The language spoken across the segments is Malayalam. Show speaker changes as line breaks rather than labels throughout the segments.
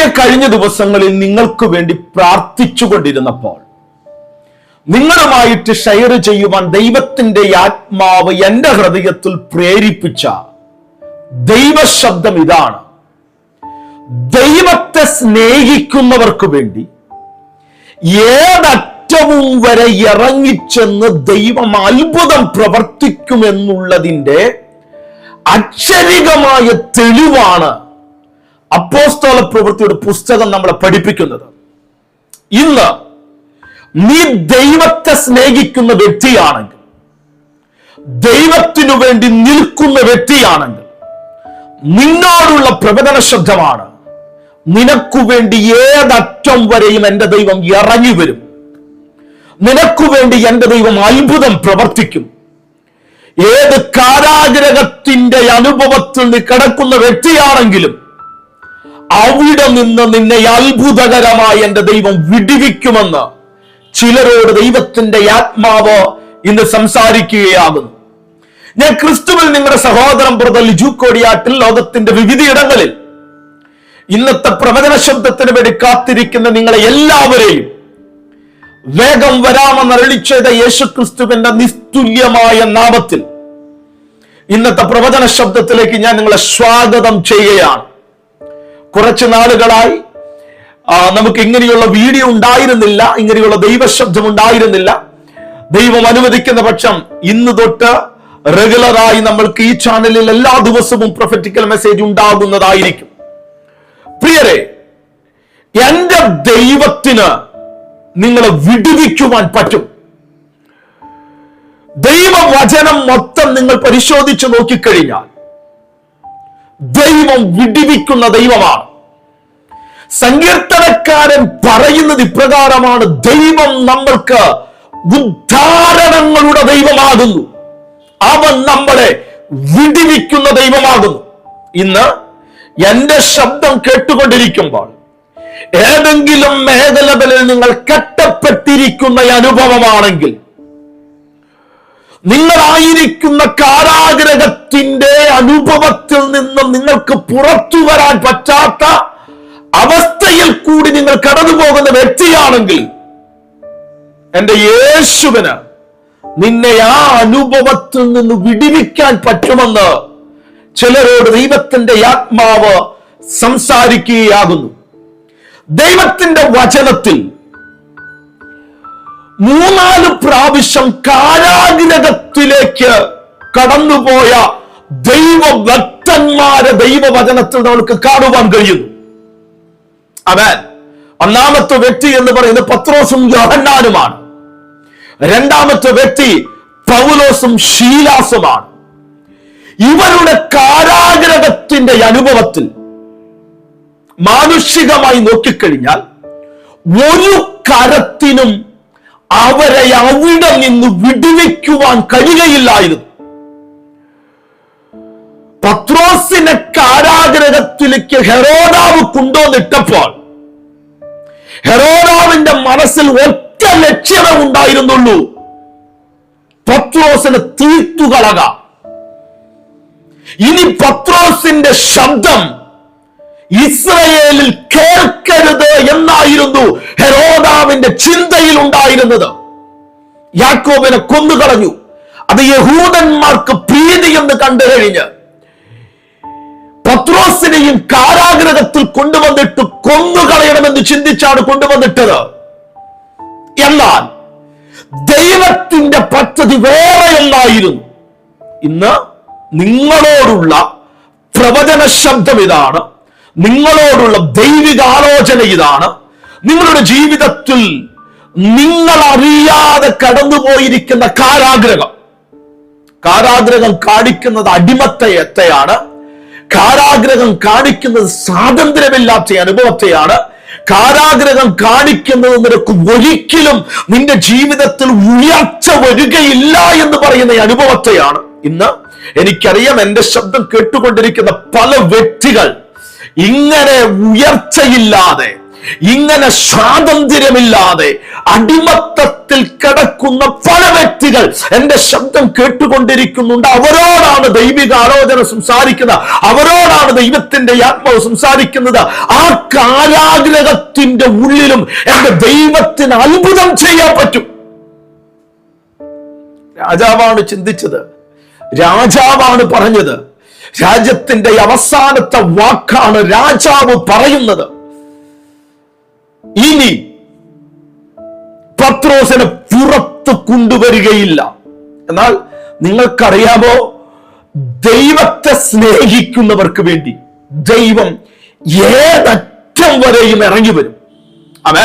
ഞാൻ കഴിഞ്ഞ ദിവസങ്ങളിൽ നിങ്ങൾക്ക് വേണ്ടി പ്രാർത്ഥിച്ചു കൊണ്ടിരുന്നപ്പോൾ നിങ്ങളുമായിട്ട് ഷെയർ ചെയ്യുവാൻ ദൈവത്തിന്റെ ആത്മാവ് എന്റെ ഹൃദയത്തിൽ പ്രേരിപ്പിച്ച ദൈവശബ്ദം ഇതാണ്. ദൈവത്തെ സ്നേഹിക്കുന്നവർക്ക് വേണ്ടി ഏതറ്റവും വരെ ഇറങ്ങിച്ചെന്ന് ദൈവം അത്ഭുതം പ്രവർത്തിക്കുമെന്നുള്ളതിന്റെ അക്ഷരികമായ തെളിവാണ് അപ്പോസ്തോല പ്രവൃത്തിയുടെ പുസ്തകം നമ്മളെ പഠിപ്പിക്കുന്നത്. ഇന്ന് നീ ദൈവത്തെ സ്നേഹിക്കുന്ന വ്യക്തിയാണെങ്കിൽ ദൈവത്തിനു വേണ്ടി നിൽക്കുന്ന വ്യക്തിയാണെങ്കിൽ നിന്നോടുള്ള പ്രവചന ശബ്ദമാണ് നിനക്കു വേണ്ടി ഏതറ്റം വരെയും എന്റെ ദൈവം ഇറങ്ങി വരും. നിനക്കു വേണ്ടി എന്റെ ദൈവം അത്ഭുതം പ്രവർത്തിക്കും. ഏത് കാരാഗ്രഹത്തിന്റെ അനുഭവത്തിൽ നീ കിടക്കുന്ന വ്യക്തിയാണെങ്കിലും അവിടെ നിന്ന് നിന്നെ അത്ഭുതകരമായി എന്റെ ദൈവം വിടിവിക്കുമെന്ന് ചിലരോട് ദൈവത്തിന്റെ ആത്മാവ് ഇന്ന് സംസാരിക്കുകയാകുന്നു. ഞാൻ ക്രിസ്തുവിൽ നിങ്ങളുടെ സഹോദരൻ ബ്രദർ ലിജു കോടിയാട്ടിൽ ലോകത്തിന്റെ വിവിധയിടങ്ങളിൽ ഇന്നത്തെ പ്രവചന ശബ്ദത്തിന് വേണ്ടി കാത്തിരിക്കുന്ന നിങ്ങളെ എല്ലാവരെയും വേഗം വരാമെന്ന് അരളിച്ചത് യേശു ക്രിസ്തുവിന്റെ നിസ്തുല്യമായ നാമത്തിൽ ഇന്നത്തെ പ്രവചന ശബ്ദത്തിലേക്ക് ഞാൻ നിങ്ങളെ സ്വാഗതം ചെയ്യുകയാണ്. കുറച്ച് നാളുകളായി. നമുക്ക് ഇങ്ങനെയുള്ള വീഡിയോ ഉണ്ടായിരുന്നില്ല. ഇങ്ങനെയുള്ള ദൈവശബ്ദം ഉണ്ടായിരുന്നില്ല. ദൈവം അനുവദിക്കുന്ന പക്ഷം ഇന്ന് തൊട്ട് റെഗുലറായി നമ്മൾക്ക് ഈ ചാനലിൽ എല്ലാ ദിവസവും പ്രൊഫറ്റിക്കൽ മെസ്സേജ് ഉണ്ടാകുന്നതായിരിക്കും. പ്രിയരെ എന്റെ ദൈവത്തിന് നിങ്ങളെ വിടുവിക്കുവാൻ പറ്റും. ദൈവവചനം മൊത്തം നിങ്ങൾ പരിശോധിച്ചു നോക്കിക്കഴിഞ്ഞാൽ ദൈവം വിടിവിക്കുന്ന ദൈവമാണ്. സങ്കീർത്തനക്കാരൻ പറയുന്നത് ഇപ്രകാരമാണ്. ദൈവം നമ്മൾക്ക് ഉദ്ധാരണങ്ങളുടെ ദൈവമാകുന്നു. അവൻ നമ്മളെ വിടിവിക്കുന്ന ദൈവമാകുന്നു. ഇന്ന് എന്റെ ശബ്ദം കേട്ടുകൊണ്ടിരിക്കുമ്പോൾ ഏതെങ്കിലും മേഖലകളിൽ നിങ്ങൾ കെട്ടപ്പെട്ടിരിക്കുന്ന അനുഭവമാണെങ്കിൽ നിങ്ങളായിരിക്കുന്ന കാരാഗ്രഹത്തിന്റെ അനുഭവത്തിൽ നിന്നും നിങ്ങൾക്ക് പുറത്തു വരാൻ പറ്റാത്ത അവസ്ഥയിൽ കൂടി നിങ്ങൾ കടന്നു പോകുന്ന വ്യക്തിയാണെങ്കിൽ എന്റെ യേശുവിന് നിന്നെ ആ അനുഭവത്തിൽ നിന്ന് വിടിവിക്കാൻ പറ്റുമെന്ന് ചിലരോട് ദൈവത്തിന്റെ ആത്മാവ് സംസാരിക്കുകയാകുന്നു. ദൈവത്തിന്റെ വചനത്തിൽ മൂന്നാൽ പ്രാവശ്യം കാരാഗ്രഹത്തിലേക്ക് കടന്നുപോയ ദൈവഭക്തന്മാരെ ദൈവവചനത്തിൽ നമുക്ക് കാണുവാൻ കഴിയുന്നു. അവൻ ഒന്നാമത്തെ വ്യക്തി എന്ന് പറയുന്നത് പത്രോസും യോഹന്നാനുമാണ്. രണ്ടാമത്തെ വ്യക്തി പൗലോസും ഷീലാസുമാണ് ഇവരുടെ കാരാഗ്രഹത്തിന്റെ അനുഭവത്തിൽ മാനുഷികമായി നോക്കിക്കഴിഞ്ഞാൽ ഒരു കരത്തിനും അവരെ അവിടെ നിന്ന് വിടുവിക്കുവാൻ കഴിയുകയില്ലായിരുന്നു. പത്രോസിനെ കാരാഗ്രഹത്തിലേക്ക് ഹെറോദാവ് കൊണ്ടുവന്നിട്ടപ്പോൾ ഹെറോദാവിന്റെ മനസ്സിൽ ഒറ്റ ലക്ഷ്യമേ ഉണ്ടായിരുന്നുള്ളൂ പത്രോസിനെ തീർത്തുകളക ഇനി പത്രോസിന്റെ ശബ്ദം ഇസ്രയേലിൽ കേൾക്കരുത് എന്നായിരുന്നു ഹെറോദാവിന്റെ ചിന്തയിൽ ഉണ്ടായിരുന്നത്. യാക്കോബിനെ കൊന്നുകളഞ്ഞു. അത് യഹൂദന്മാർക്ക് പ്രീതി എന്ന് കണ്ടു കഴിഞ്ഞ് പത്രോസിനെയും കാരാഗ്രഹത്തിൽ കൊണ്ടുവന്നിട്ട് കൊന്നുകളയണമെന്ന് ചിന്തിച്ചാണ് കൊണ്ടുവന്നിട്ടത്. എന്നാൽ ദൈവത്തിന്റെ പദ്ധതി വേറെയല്ലായിരുന്നു. ഇന്ന് നിങ്ങളോടുള്ള പ്രവചന ശബ്ദം ഇതാണ്. നിങ്ങളോടുള്ള ദൈവിക ആലോചന ഇതാണ്. നിങ്ങളുടെ ജീവിതത്തിൽ നിങ്ങൾ അറിയാതെ കടന്നുപോയിരിക്കുന്ന കാരാഗ്രഹം. കാരാഗ്രഹം കാണിക്കുന്നത് അടിമത്തയത്തെയാണ് കാരാഗ്രഹം കാണിക്കുന്നത് സ്വാതന്ത്ര്യമില്ലാത്ത അനുഭവത്തെയാണ്. കാരാഗ്രഹം കാണിക്കുന്നത് നിനക്ക് ഒരിക്കലും നിന്റെ ജീവിതത്തിൽ ഉയർച്ച വരികയില്ല എന്ന് പറയുന്ന അനുഭവത്തെയാണ്. ഇന്ന് എനിക്കറിയാം എന്റെ ശബ്ദം കേട്ടുകൊണ്ടിരിക്കുന്ന പല വ്യക്തികൾ ഇങ്ങനെ ഉയർച്ചയില്ലാതെ ഇങ്ങനെ സ്വാതന്ത്ര്യമില്ലാതെ അടിമത്തത്തിൽ കിടക്കുന്ന പല വ്യക്തികൾ എന്റെ ശബ്ദം കേട്ടുകൊണ്ടിരിക്കുന്നുണ്ട്. അവരോടാണ് ദൈവിക ആലോചന സംസാരിക്കുന്നത്. അവരോടാണ് ദൈവത്തിന്റെ ആത്മാവ് സംസാരിക്കുന്നത്. ആ കാരാഗ്രഹത്തിന്റെ ഉള്ളിലും എന്റെ ദൈവത്തിന് അത്ഭുതം ചെയ്യാൻ പറ്റും. രാജാവാണ് ചിന്തിച്ചത്. രാജാവാണ് പറഞ്ഞത്. രാജ്യത്തിന്റെ അവസാനത്തെ വാക്കാണ് രാജാവ് പറയുന്നത്. ഇനി പത്രോസിനെ പുറത്ത് കൊണ്ടുവരികയില്ല. എന്നാൽ നിങ്ങൾക്കറിയാമോ ദൈവത്തെ സ്നേഹിക്കുന്നവർക്ക് വേണ്ടി ദൈവം ഏതറ്റം വരെയും ഇറങ്ങി വരും. അവൻ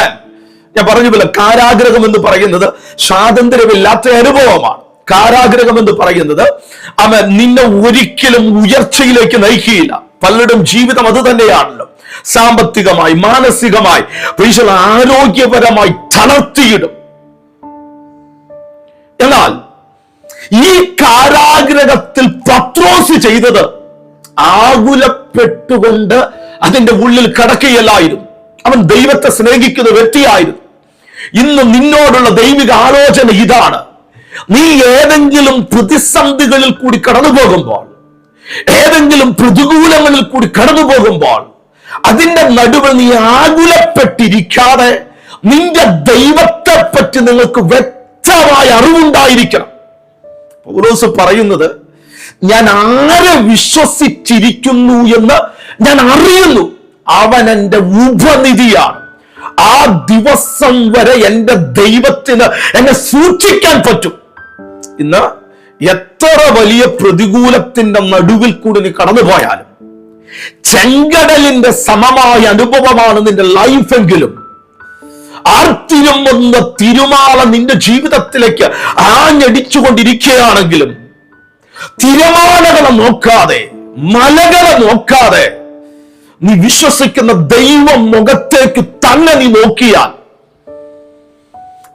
ഞാൻ പറഞ്ഞു പോലെ കാരാഗ്രഹം എന്ന് പറയുന്നത് സ്വാതന്ത്ര്യമില്ലാത്ത അനുഭവമാണ്. കാരാഗ്രഹം എന്ന് പറയുന്നത് അവൻ നിന്നെ ഒരിക്കലും ഉയർച്ചയിലേക്ക് നയിക്കുകയില്ല. പലരുടെയും ജീവിതം അത് തന്നെയാണല്ലോ. സാമ്പത്തികമായി മാനസികമായി പൈസ ആരോഗ്യപരമായി തളർത്തിയിടും. എന്നാൽ ഈ കാരാഗ്രഹത്തിൽ പത്രോസ് ചെയ്തത് ആകുലപ്പെട്ടുകൊണ്ട് അതിന്റെ ഉള്ളിൽ കടക്കുകയല്ലായിരുന്നു. അവൻ ദൈവത്തെ സ്നേഹിക്കുന്ന വ്യക്തിയായിരുന്നു. ഇന്ന് നിന്നോടുള്ള ദൈവിക ആലോചന ഇതാണ്. നീ ഏതെങ്കിലും പ്രതിസന്ധികളിൽ കൂടി കടന്നു പോകുമ്പോൾ ഏതെങ്കിലും പ്രതികൂലങ്ങളിൽ കൂടി കടന്നു പോകുമ്പോൾ അതിന്റെ നടുവിൽ നീ ആകുലപ്പെട്ടിരിക്കാതെ നിന്റെ ദൈവത്തെ പറ്റി നിങ്ങൾക്ക് വ്യക്തമായ അറിവുണ്ടായിരിക്കണം. പൗലോസ് പറയുന്നത് ഞാൻ ആരെ വിശ്വസിച്ചിരിക്കുന്നു എന്ന് ഞാൻ അറിയുന്നു. അവൻ എന്റെ ഉപനിധിയാണ്. ആ ദിവസം വരെ എന്റെ ദൈവത്തിന് എന്നെ സൂക്ഷിക്കാൻ പറ്റും. ഇന്ന് എത്ര വലിയ പ്രതികൂലത്തിന്റെ നടുവിൽ കൂടി നീ കടന്നു പോയാലും ചെങ്കടലിന്റെ സമമായ അനുഭവമാണ് നിന്റെ ലൈഫെങ്കിലും ആർത്തിരും വന്ന തിരുമാള നിന്റെ ജീവിതത്തിലേക്ക് ആഞ്ഞടിച്ചുകൊണ്ടിരിക്കുകയാണെങ്കിലും തിരമാലകളെ നോക്കാതെ മലകളെ നോക്കാതെ നീ വിശ്വസിക്കുന്ന ദൈവം മുഖത്തേക്ക് തന്നെ നീ നോക്കിയാൽ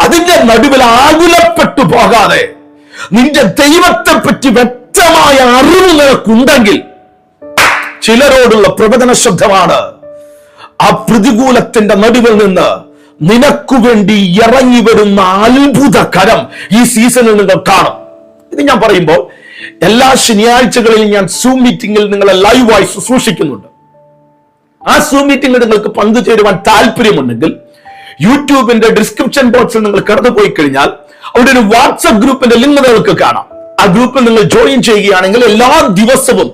അതിന്റെ നടുവിൽ ആകുലപ്പെട്ടു പോകാതെ നിന്റെ ദൈവത്തെ പറ്റി വ്യക്തമായ അറിവ് നിനക്കുണ്ടെങ്കിൽ ചിലരോടുള്ള പ്രവചന ശബ്ദമാണ് ആ പ്രതികൂലത്തിന്റെ നടുവിൽ നിന്ന് നിനക്കു വേണ്ടി ഇറങ്ങി വരുന്ന അത്ഭുത കരം ഈ സീസണിൽ നിങ്ങൾ കാണും. ഇത് ഞാൻ പറയുമ്പോൾ എല്ലാ ശനിയാഴ്ചകളിലും ഞാൻ സൂം മീറ്റിംഗിൽ നിങ്ങളെ ലൈവായി ശുശ്രൂഷിക്കുന്നുണ്ട്. ആ സൂം മീറ്റിംഗിൽ നിങ്ങൾക്ക് പങ്കുചേരുവാൻ താല്പര്യമുണ്ടെങ്കിൽ യൂട്യൂബിന്റെ ഡിസ്ക്രിപ്ഷൻ ബോക്സിൽ നിങ്ങൾ കടന്നു പോയി കഴിഞ്ഞാൽ അവിടെ ഒരു വാട്സപ്പ് ഗ്രൂപ്പിന്റെ ലിങ്ക് നിങ്ങൾക്ക് കാണാം. ആ ഗ്രൂപ്പിൽ നിങ്ങൾ ജോയിൻ ചെയ്യുകയാണെങ്കിൽ എല്ലാ ദിവസവും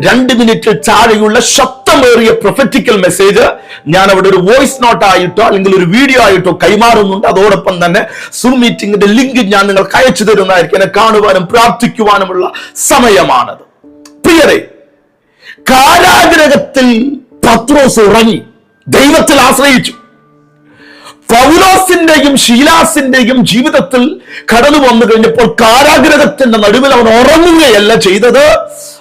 രണ്ട് മിനിറ്റ് താഴെയുള്ള ശക്തമേറിയ പ്രൊഫറ്റിക്കൽ മെസ്സേജ് ഞാൻ അവിടെ ഒരു വോയിസ് നോട്ട് ആയിട്ടോ അല്ലെങ്കിൽ ഒരു വീഡിയോ ആയിട്ടോ കൈമാറുന്നുണ്ട്. അതോടൊപ്പം തന്നെ സൂം മീറ്റിംഗിന്റെ ലിങ്ക് ഞാൻ നിങ്ങൾക്ക് അയച്ചു തരുന്നതായിരിക്കും. എന്നെ കാണുവാനും പ്രാർത്ഥിക്കുവാനുമുള്ള സമയമാണത്. പ്രിയരെ കാരാഗ്രഹത്തിൽ പത്രോസ് ഉറങ്ങി. ദൈവത്തിൽ ആശ്രയിച്ചു. പൗലോസിന്റെയും ഷീലാസിന്റെയും ജീവിതത്തിൽ കടന്നു വന്നു കഴിഞ്ഞപ്പോൾ കാരാഗ്രഹത്തിന്റെ നടുവിൽ അവൻ ഉറങ്ങുകയല്ല ചെയ്തത്.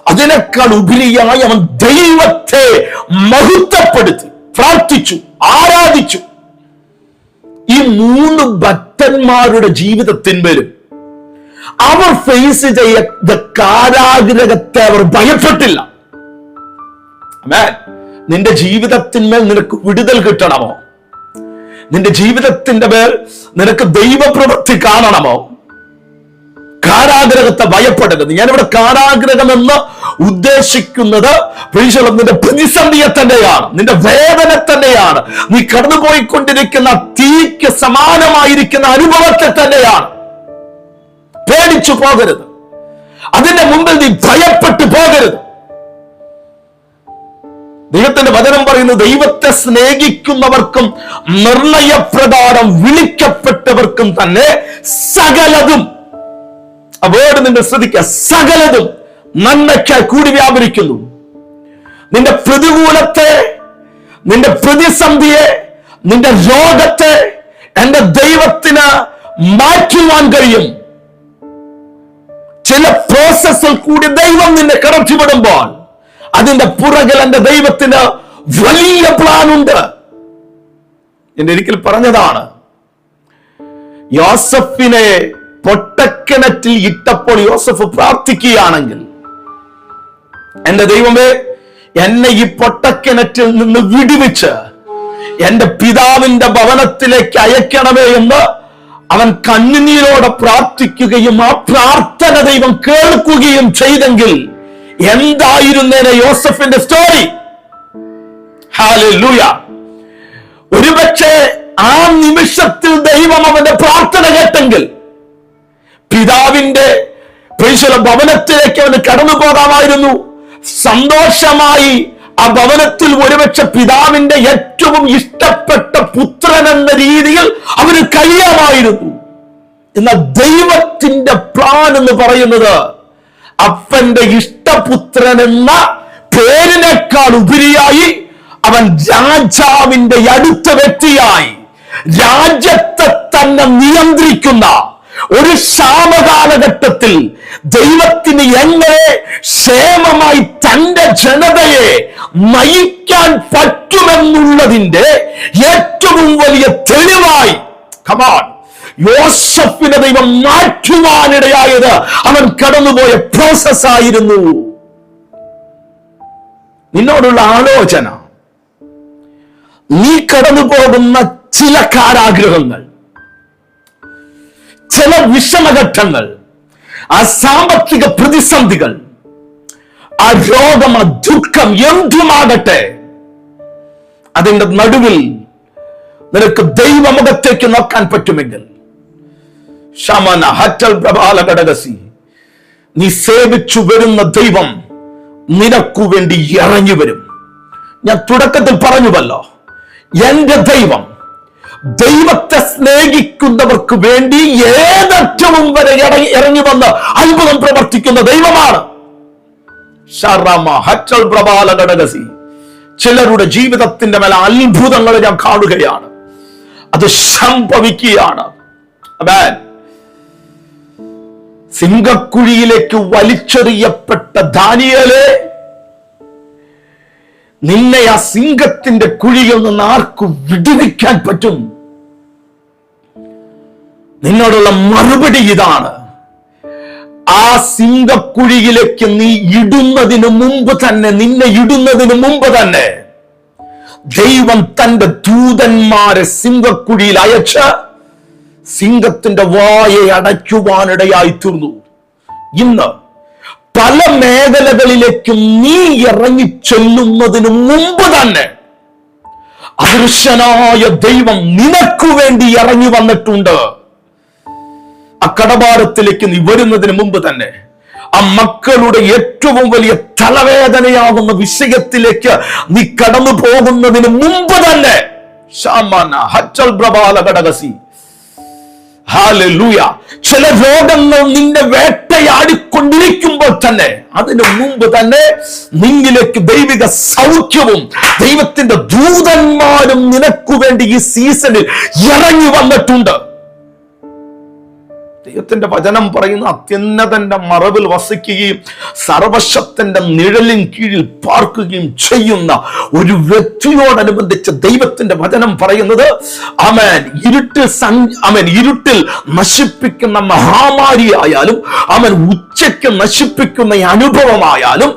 അതിനേക്കാൾ ഉപരിയായി അവൻ ദൈവത്തെ മഹത്വപ്പെടുത്തി പ്രാർത്ഥിച്ചു ആരാധിച്ചു. ഈ മൂന്ന് ഭക്തന്മാരുടെ ജീവിതത്തിന്മേലും അവർ ഫേസ് ചെയ്ത കാരാഗ്രഹത്തെ അവർ ഭയപ്പെട്ടില്ല. നിന്റെ ജീവിതത്തിന്മേൽ നിനക്ക് വിടുതൽ കിട്ടണമോ? നിന്റെ ജീവിതത്തിന്റെ മേൽ നിനക്ക് ദൈവപ്രവൃത്തി കാണണമോ? കാരാഗ്രഹത്തെ ഭയപ്പെടരുത്. ഞാനിവിടെ കാരാഗ്രഹം എന്ന് ഉദ്ദേശിക്കുന്നത് നിന്റെ പ്രതിസന്ധിയെ തന്നെയാണ്. നിന്റെ വേദന തന്നെയാണ്. നീ കടന്നുപോയിക്കൊണ്ടിരിക്കുന്ന തീക്ക് സമാനമായിരിക്കുന്ന അനുഭവത്തെ തന്നെയാണ്. പേടിച്ചു പോകരുത്. അതിന്റെ മുമ്പിൽ നീ ഭയപ്പെട്ടു പോകരുത്. ദൈവത്തിന്റെ വചനം പറയുന്നു ദൈവത്തെ സ്നേഹിക്കുന്നവർക്കും നിർണയപ്രകാരം വിളിക്കപ്പെട്ടവർക്കും തന്നെ സകലതും. ആ വേർഡ് നിങ്ങൾ ശ്രദ്ധിക്കുക. സകലതും നന്മയ്ക്കായി കൂടി വ്യാപരിക്കുന്നു. നിന്റെ പ്രതികൂലത്തെ നിന്റെ പ്രതിസന്ധിയെ നിന്റെ രോഗത്തെ എന്റെ ദൈവത്തിന് മാറ്റുവാൻ കഴിയും. ചില പ്രോസസ്സിൽ കൂടി ദൈവം നിന്നെ കടത്തിവിടുമ്പോൾ അതിന്റെ പുറകിൽ എന്റെ ദൈവത്തിന് വലിയ പ്ലാൻ ഉണ്ട്. എന്റെ ഒരിക്കൽ പറഞ്ഞതാണ് യോസഫിനെ പൊട്ടക്കിണറ്റിൽ ഇട്ടപ്പോൾ യോസഫ് പ്രാർത്ഥിക്കുകയാണെങ്കിൽ എന്റെ ദൈവമേ എന്നെ ഈ പൊട്ടക്കിണറ്റിൽ നിന്ന് വിടുവിച്ച് എന്റെ പിതാവിന്റെ ഭവനത്തിലേക്ക് അയക്കണമേ എന്ന് അവൻ കണ്ണുനീരോടെ പ്രാർത്ഥിക്കുകയും ആ പ്രാർത്ഥന ദൈവം കേൾക്കുകയും ചെയ്തെങ്കിൽ എന്തായിരുന്നേനെ യോസഫിന്റെ സ്റ്റോറി ഹാലൂയ ഒരുപക്ഷെ ആ നിമിഷത്തിൽ ദൈവം അവന്റെ പ്രാർത്ഥന കേട്ടെങ്കിൽ പിതാവിന്റെ പരിശുദ്ധ ഭവനത്തിലേക്ക് അവന് കടന്നു പോകാമായിരുന്നു. സന്തോഷമായി ആ ഭവനത്തിൽ ഒരുപക്ഷെ പിതാവിന്റെ ഏറ്റവും ഇഷ്ടപ്പെട്ട പുത്രൻ എന്ന രീതിയിൽ അവന് കഴിയാമായിരുന്നു. എന്നാൽ ദൈവത്തിന്റെ പ്ലാൻ എന്ന് പറയുന്നത് അപ്പന്റെ ഇഷ്ടപുത്രൻ എന്ന പേരിനേക്കാൾ ഉപരിയായി അവൻ രാജാവിന്റെ അടുത്ത വ്യക്തിയായി. രാജ്യത്തെ തന്നെ നിയന്ത്രിക്കുന്ന ഒരു ശാമകാലഘട്ടത്തിൽ ദൈവത്തിന് എങ്ങനെ ക്ഷേമമായി തന്റെ ജനതയെ നയിക്കാൻ പറ്റുമെന്നുള്ളതിന്റെ ഏറ്റവും വലിയ തെളിവായി. കമാൺ യോസഫിനെ ദൈവം മാറ്റുവാനിടയായത് അവൻ കടന്നുപോയ പ്രോസസ് ആയിരുന്നു. നിന്നോടുള്ള ആലോചന. നീ കടന്നു പോകുന്ന ചില കാരാഗ്രഹങ്ങൾ ചില വിഷമഘട്ടങ്ങൾ ആ സാമ്പത്തിക പ്രതിസന്ധികൾ ആ രോഗം ആ ദുഃഖം എന്തുമാകട്ടെ അതിന്റെ നടുവിൽ നിനക്ക് ദൈവമുഖത്തേക്ക് നോക്കാൻ പറ്റുമെങ്കിൽ ഹറ്റൽ നീ സേവിച്ചു വരുന്ന ദൈവം നിനക്കു വേണ്ടി ഇറങ്ങി വരും. ഞാൻ തുടക്കത്തിൽ പറഞ്ഞുവല്ലോ എന്റെ ദൈവം ദൈവത്തെ സ്നേഹിക്കുന്നവർക്ക് വേണ്ടി ഏതറ്റവും വരെ ഇറങ്ങി ഇറങ്ങി വന്ന് അത്ഭുതം പ്രവർത്തിക്കുന്ന ദൈവമാണ്. ചിലരുടെ ജീവിതത്തിന്റെ മേലെ അത്ഭുതങ്ങൾ ഞാൻ കാണുകയാണ്. അത് സംഭവിക്കുകയാണ്. അമേൻ സിംഹക്കുഴിയിലേക്ക് വലിച്ചെറിയപ്പെട്ട ദാനിയലെ നിന്നെ ആ സിംഹത്തിന്റെ കുഴിയിൽ നിന്ന് ആർക്കും വിടുവിക്കാൻ പറ്റും. നിന്നോടുള്ള മറുപടി ഇതാണ്. ആ സിംഹക്കുഴിയിലേക്ക് നീ ഇടുന്നതിന് മുമ്പ് തന്നെ നിന്നെ ഇടുന്നതിന് മുമ്പ് തന്നെ ദൈവം തന്റെ ദൂതന്മാരെ സിംഹക്കുഴിയിൽ അയച്ച് സിംഹത്തിന്റെ വായെ അടയ്ക്കുവാനിടയായി തീർന്നു. ഇന്ന് പല മേഖലകളിലേക്കും നീ ഇറങ്ങി ചെല്ലുന്നതിന് മുമ്പ് തന്നെ അദൃശ്യനായ ദൈവം നിനക്കു വേണ്ടി ഇറങ്ങി വന്നിട്ടുണ്ട്. ആ കടഭാരത്തിലേക്ക് നീ വരുന്നതിന് മുമ്പ് തന്നെ ആ മക്കളുടെ ഏറ്റവും വലിയ തലവേദനയാകുന്ന വിഷയത്തിലേക്ക് നീ കടന്നു പോകുന്നതിന് മുമ്പ് തന്നെ ശാമാന ഹച്ചൽ പ്രബാല ഘടകസി ഹാലൂയ ചില രോഗങ്ങൾ നിന്നെ വേട്ടയാടിക്കൊണ്ടിരിക്കുമ്പോൾ തന്നെ അതിനു മുമ്പ് തന്നെ നിന്നിലേക്ക് ദൈവിക സൗഖ്യവും ദൈവത്തിന്റെ ദൂതന്മാരും നിനക്കു വേണ്ടി ഈ സീസണിൽ ഇറങ്ങി വന്നിട്ടുണ്ട്. ദൈവത്തിന്റെ വചനം പറയുന്ന അത്യുന്നതന്റെ മറവിൽ വസിക്കുകയും സർവശക്തന്റെ നിഴലിൻ കീഴിൽ പാർക്കുകയും ചെയ്യുന്ന ഒരു വ്യക്തിയോടനുബന്ധിച്ച് ദൈവത്തിന്റെ വചനം പറയുന്നത് അമൻ. ഇരുട്ടിൽ അമൻ ഇരുട്ടിൽ നശിപ്പിക്കുന്ന മഹാമാരി ആയാലും അവൻ ഉച്ചയ്ക്ക് നശിപ്പിക്കുന്ന അനുഭവമായാലും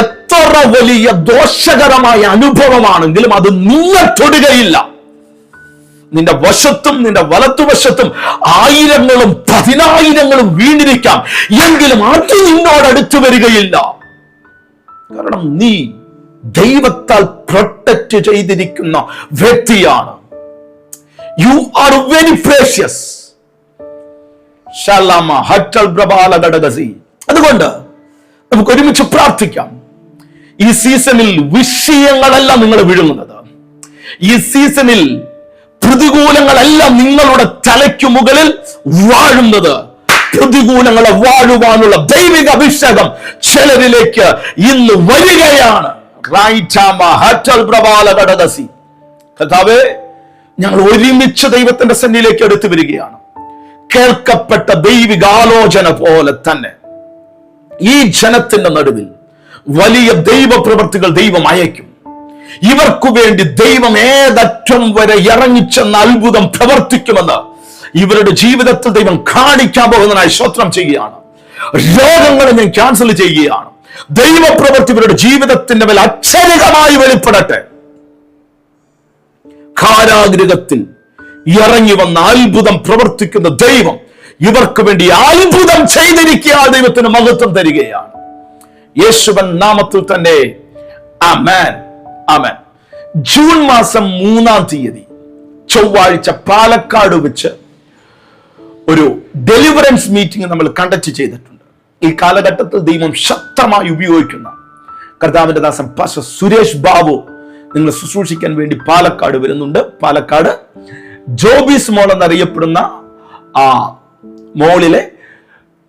എത്ര വലിയ ദോഷകരമായ അനുഭവമാണെങ്കിലും അത് നിന്നെ തൊടുകയില്ല നിന്റെ വശത്തും നിന്റെ വലത്തുവശത്തും ആയിരങ്ങളും പതിനായിരങ്ങളും വീണിരിക്കാം. എങ്കിലും അത് നിന്നോട് അടുത്തു വരികയില്ല. കാരണം നീ ദൈവത്താൽ പ്രൊട്ടക്റ്റ് ചെയ്തിരിക്കുന്ന വ്യക്തിയാണ്. യു ആർ വെരി പ്രേഷ്യസ് അതുകൊണ്ട് നമുക്ക് ഒരുമിച്ച് പ്രാർത്ഥിക്കാം. ഈ സീസണിൽ വിഷയങ്ങളല്ല നിങ്ങൾ വിഴുങ്ങുന്നത്. ഈ സീസണിൽ പ്രതികൂലങ്ങളെല്ലാം നിങ്ങളുടെ തലയ്ക്കു മുകളിൽ വാഴുന്നത്. പ്രതികൂലങ്ങളെ വാഴുവാനുള്ള ദൈവിക അഭിഷേകം ചിലരിലേക്ക് ഇന്ന് വരികയാണ്. ഞങ്ങൾ ഒരുമിച്ച് ദൈവത്തിന്റെ സന്നിധിയിലേക്ക് എടുത്തു വരികയാണ്. കേൾക്കപ്പെട്ട ദൈവികാലോചന പോലെ തന്നെ ഈ ജനത്തിന്റെ നടുവിൽ വലിയ ദൈവ പ്രവൃത്തികൾ ദൈവം അയക്കും ഇവർക്കു വേണ്ടി ദൈവം ഏതറ്റം വരെ ഇറങ്ങിച്ചെന്ന അത്ഭുതം പ്രവർത്തിക്കുമെന്ന് ഇവരുടെ ജീവിതത്തിൽ ദൈവം കാണിക്കാൻ പോകുന്നതിനായി സ്വത്രം ചെയ്യുകയാണ്. രോഗങ്ങളെ ഞാൻ ക്യാൻസൽ ചെയ്യുകയാണ്. ദൈവപ്രവൃത്തി ഇവരുടെ ജീവിതത്തിന്റെ മേൽ അക്ഷരികമായി വെളിപ്പെടട്ടെ. കാരാഗ്രഹത്തിൽ ഇറങ്ങി വന്ന അത്ഭുതം പ്രവർത്തിക്കുന്ന ദൈവം ഇവർക്ക് വേണ്ടി അത്ഭുതം ചെയ്തിരിക്കുക ദൈവത്തിന് മഹത്വം തരികയാണ്. യേശുവൻ നാമത്തിൽ തന്നെ. ആമേൻ. ആമേൻ. ജൂൺ മാസം മൂന്നാം തീയതി ചൊവ്വാഴ്ച പാലക്കാട് വെച്ച് ഒരു ഡെലിവറൻസ് മീറ്റിംഗ് നമ്മൾ കണ്ടക്ട് ചെയ്തിട്ടുണ്ട്. ഈ കാലഘട്ടത്തിൽ ദൈവം ശക്തമായി ഉപയോഗിക്കുന്ന കർത്താവിന്റെ ദാസം പാസ്റ്റർ സുരേഷ് ബാബു നിങ്ങൾ ശുശ്രൂഷിക്കാൻ വേണ്ടി പാലക്കാട് വരുന്നുണ്ട്. പാലക്കാട് ജോബീസ് മോൾ എന്നറിയപ്പെടുന്ന ആ മോളിലെ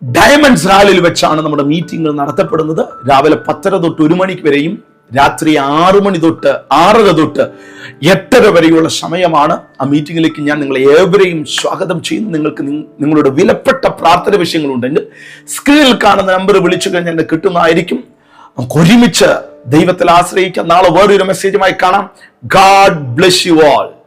ഡയമണ്ട്സ് ഹാളിൽ വെച്ചാണ് നമ്മുടെ മീറ്റിംഗ് നടത്തപ്പെടുന്നത്. രാവിലെ പത്തര തൊട്ട് ഒരു മണിക്ക് വരെയും രാത്രി ആറു മണി തൊട്ട് ആറര തൊട്ട് എട്ടര വരെയുള്ള സമയമാണ് ആ മീറ്റിങ്ങിലേക്ക് ഞാൻ നിങ്ങളെ ഏവരെയും സ്വാഗതം ചെയ്യുന്നു. നിങ്ങൾക്ക് നിങ്ങളുടെ വിലപ്പെട്ട പ്രാർത്ഥന വിഷയങ്ങളുണ്ടെങ്കിൽ സ്ക്രീനിൽ കാണുന്ന നമ്പർ വിളിച്ചു കഴിഞ്ഞാൽ എന്നെ കിട്ടുന്നതായിരിക്കും. നമുക്ക് ഒരുമിച്ച് ദൈവത്തിൽ ആശ്രയിക്കാം. നാളെ വേറൊരു മെസ്സേജുമായി കാണാം. God bless you all